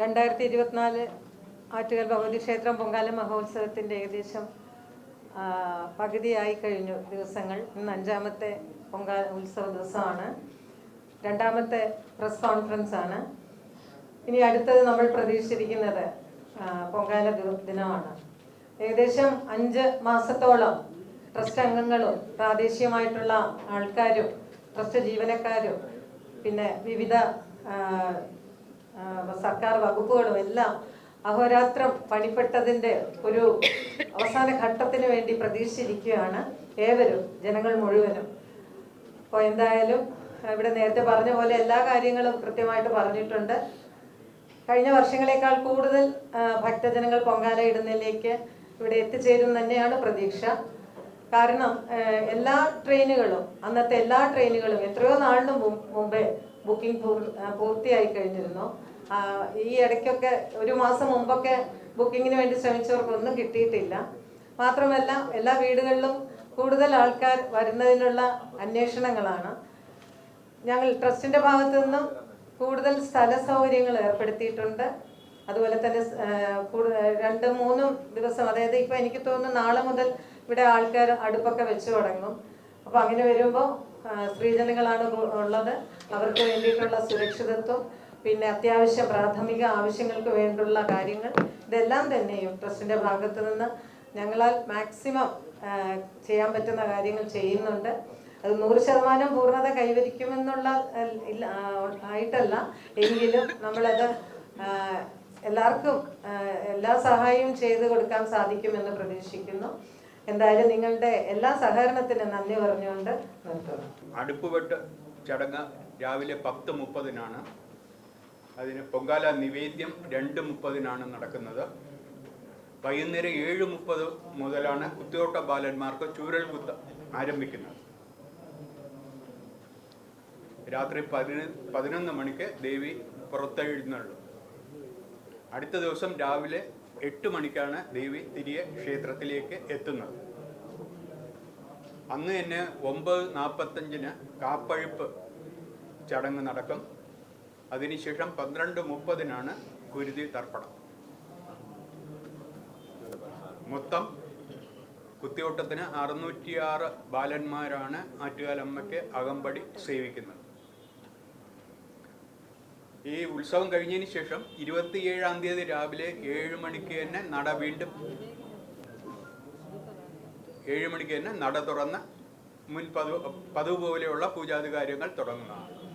രണ്ടായിരത്തി ഇരുപത്തിനാല് ആറ്റുകാൽ ഭഗവതി ക്ഷേത്രം പൊങ്കാല മഹോത്സവത്തിന്റെ ഏകദേശം പകുതിയായി കഴിഞ്ഞു ദിവസങ്ങൾ. ഇന്ന് അഞ്ചാമത്തെ പൊങ്കാല ഉത്സവ ദിവസമാണ്. രണ്ടാമത്തെ പ്രസ് കോൺഫറൻസ് ആണ്. ഇനി അടുത്തത് നമ്മൾ പ്രതീക്ഷിച്ചിരിക്കുന്നത് പൊങ്കാല ദിനമാണ്. ഏകദേശം അഞ്ച് മാസത്തോളം ട്രസ്റ്റ് അംഗങ്ങളും പ്രാദേശികമായിട്ടുള്ള ആൾക്കാരും ട്രസ്റ്റ് ജീവനക്കാരും പിന്നെ വിവിധ സർക്കാർ വകുപ്പുകളും എല്ലാം അഹോരാത്രം പണിപ്പെട്ടതിന്റെ ഒരു അവസാന ഘട്ടത്തിന് വേണ്ടി പ്രതീക്ഷിച്ചിരിക്കുകയാണ് ഏവരും ജനങ്ങൾ മുഴുവനും. അപ്പോൾ എന്തായാലും ഇവിടെ നേരത്തെ പറഞ്ഞ പോലെ എല്ലാ കാര്യങ്ങളും കൃത്യമായിട്ട് പറഞ്ഞിട്ടുണ്ട്. കഴിഞ്ഞ വർഷങ്ങളെക്കാൾ കൂടുതൽ ഭക്തജനങ്ങൾ പൊങ്കാല ഇടുന്നതിലേക്ക് ഇവിടെ എത്തിച്ചേരും തന്നെയാണ് പ്രതീക്ഷ. കാരണം എല്ലാ ട്രെയിനുകളും അന്നത്തെ എല്ലാ ട്രെയിനുകളും എത്രയോ നാളിന് മുമ്പേ ബുക്കിംഗ് പൂർത്തിയായി കഴിഞ്ഞിരുന്നു. ഈ ഇടയ്ക്കൊക്കെ ഒരു മാസം മുമ്പൊക്കെ ബുക്കിങ്ങിന് വേണ്ടി ശ്രമിച്ചവർക്കൊന്നും കിട്ടിയിട്ടില്ല. മാത്രമല്ല എല്ലാ വീടുകളിലും കൂടുതൽ ആൾക്കാർ വരുന്നതിനുള്ള അന്വേഷണങ്ങളാണ്. ഞങ്ങൾ ട്രസ്റ്റിന്റെ ഭാഗത്തു നിന്നും കൂടുതൽ സ്ഥല സൗകര്യങ്ങൾ ഏർപ്പെടുത്തിയിട്ടുണ്ട്. അതുപോലെ തന്നെ രണ്ട് മൂന്നും ദിവസം അതായത് ഇപ്പം എനിക്ക് തോന്നുന്നു നാളെ മുതൽ ഇവിടെ ആൾക്കാർ അടുപ്പൊക്കെ വെച്ച് തുടങ്ങും. അപ്പോൾ അങ്ങനെ വരുമ്പോൾ സ്ത്രീജനങ്ങളാണ് ഉള്ളത്. അവർക്ക് വേണ്ടിയിട്ടുള്ള സുരക്ഷിതത്വം പിന്നെ അത്യാവശ്യ പ്രാഥമിക ആവശ്യങ്ങൾക്ക് വേണ്ടിയുള്ള കാര്യങ്ങൾ ഇതെല്ലാം തന്നെയും ട്രസ്റ്റിന്റെ ഭാഗത്തു നിന്ന് ഞങ്ങളാൽ മാക്സിമം ചെയ്യാൻ പറ്റുന്ന കാര്യങ്ങൾ ചെയ്യുന്നുണ്ട്. അത് നൂറ് ശതമാനം പൂർണത കൈവരിക്കുമെന്നുള്ള ഇല്ല ആയിട്ടല്ല. എങ്കിലും നമ്മളത് എല്ലാവർക്കും എല്ലാ സഹായവും ചെയ്തു കൊടുക്കാൻ സാധിക്കുമെന്ന് പ്രതീക്ഷിക്കുന്നു. എന്തായാലും നിങ്ങളുടെ എല്ലാ സഹകരണത്തിനും നന്ദി പറഞ്ഞുകൊണ്ട് നിർത്തുന്നു. അടുപ്പുവെട്ട് ചടങ്ങ് രാവിലെ പത്ത് മുപ്പതിനാണ്. അതിന് പൊങ്കാല നിവേദ്യം രണ്ട് മുപ്പതിനാണ് നടക്കുന്നത്. വൈകുന്നേരം ഏഴ് മുപ്പത് മുതലാണ് കുത്തിയോട്ട ബാലന്മാർക്ക് ചൂരൽ കുത്ത് ആരംഭിക്കുന്നത്. രാത്രി പതിന പതിനൊന്ന് മണിക്ക് ദേവി പുറത്തെഴുന്നള്ളു. അടുത്ത ദിവസം രാവിലെ എട്ട് മണിക്കാണ് ദേവി തിരികെ ക്ഷേത്രത്തിലേക്ക് എത്തുന്നത്. അന്ന് തന്നെ ഒമ്പത് നാൽപ്പത്തഞ്ചിന് കാപ്പഴുപ്പ് ചടങ്ങ് നടക്കും. അതിനുശേഷം പന്ത്രണ്ട് മുപ്പതിനാണ് കുരുതി തർപ്പണം. മൊത്തം കുത്തിയോട്ടത്തിന് അറുന്നൂറ്റിയാറ് ബാലന്മാരാണ് ആറ്റുകാലമ്മയ്ക്ക് അകമ്പടി സേവിക്കുന്നത്. ഈ ഉത്സവം കഴിഞ്ഞതിന് ശേഷം ഇരുപത്തിയേഴാം തീയതി രാവിലെ ഏഴ് മണിക്ക് തന്നെ നട വീണ്ടും ഏഴ് മണിക്ക് തന്നെ നട തുറന്ന് മുൻ പതിവ് പതിവ് പോലെയുള്ള പൂജാതി കാര്യങ്ങൾ തുടങ്ങുന്നതാണ്.